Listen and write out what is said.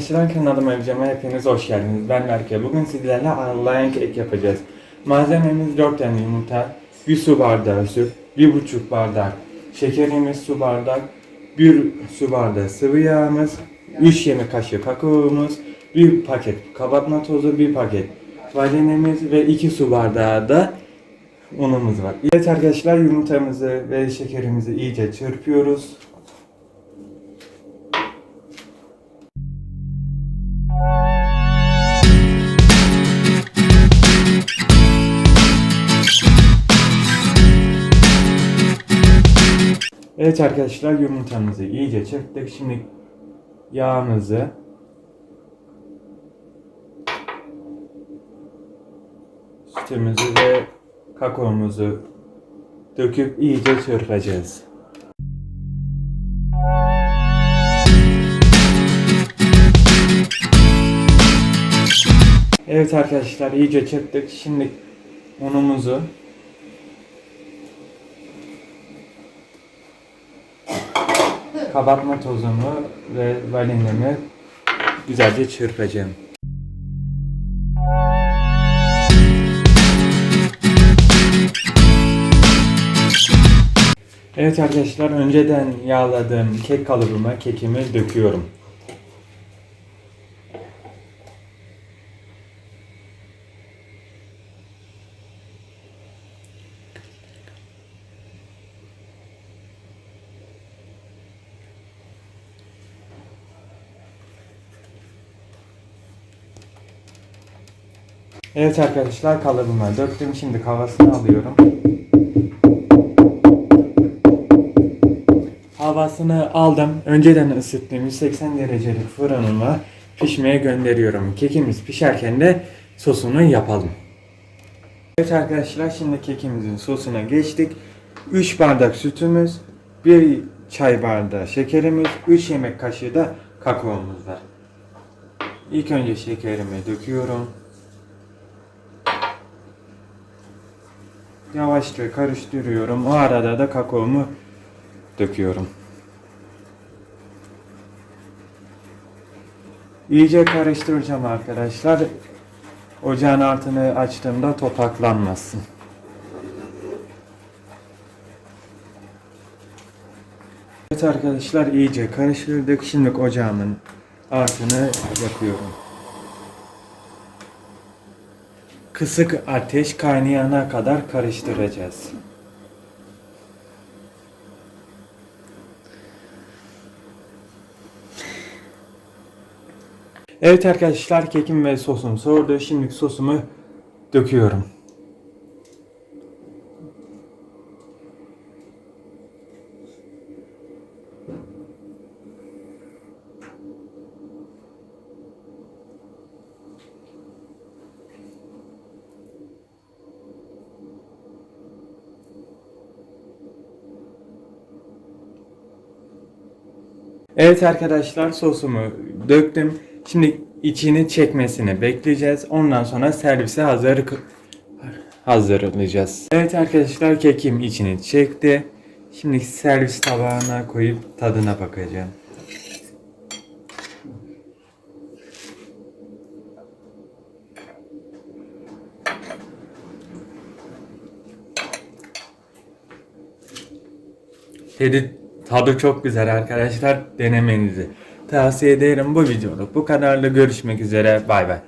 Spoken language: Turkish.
Arkadaşlar kanalıma videoma hepiniz hoş geldiniz. Ben Berke. Bugün sizlerle Allah'ın kek yapacağız. Malzememiz 4 tane yumurta, 1 su bardağı süt, 1,5 bardak şekerimiz su bardak, 1 su bardağı sıvı yağımız, 3 yemek kaşığı kakaomuz, 1 paket kabartma tozu, 1 paket vanilimiz ve 2 su bardağı da unumuz var. Evet arkadaşlar yumurtamızı ve şekerimizi iyice çırpıyoruz. Evet arkadaşlar yumurtamızı iyice çırptık. Şimdi yağımızı sütümüzü ve kakaomuzu döküp iyice çırpacağız. Evet arkadaşlar iyice çırptık. Şimdi unumuzu kabartma tozumu ve vanilimi güzelce çırpacağım. Evet arkadaşlar önceden yağladığım kek kalıbıma kekimi döküyorum. Evet arkadaşlar kalıbıma döktüm. Şimdi havasını alıyorum. Havasını aldım. Önceden ısıttığım 180 derecelik fırınıma pişmeye gönderiyorum. Kekimiz pişerken de sosunu yapalım. Evet arkadaşlar şimdi kekimizin sosuna geçtik. 3 bardak sütümüz, 1 çay bardağı şekerimiz, 3 yemek kaşığı da kakaomuz var. İlk önce şekerimi döküyorum. Yavaşça karıştırıyorum. O arada da kakaomu döküyorum. İyice karıştıracağım arkadaşlar. Ocağın altını açtığımda topaklanmasın. Evet arkadaşlar iyice karıştırdık. Şimdi ocağımın altını yakıyorum. Kısık ateş kaynayana kadar karıştıracağız. Evet arkadaşlar kekim ve sosum soğudu. Şimdi sosumu döküyorum. Evet arkadaşlar sosumu döktüm. Şimdi içini çekmesini bekleyeceğiz. Ondan sonra servise hazır hazırlayacağız. Evet arkadaşlar kekim içini çekti. Şimdi servis tabağına koyup tadına bakacağım. Tadı, tadı çok güzel arkadaşlar. Denemenizi tavsiye ederim bu videoluk. Bu kadarla görüşmek üzere. Bay bay.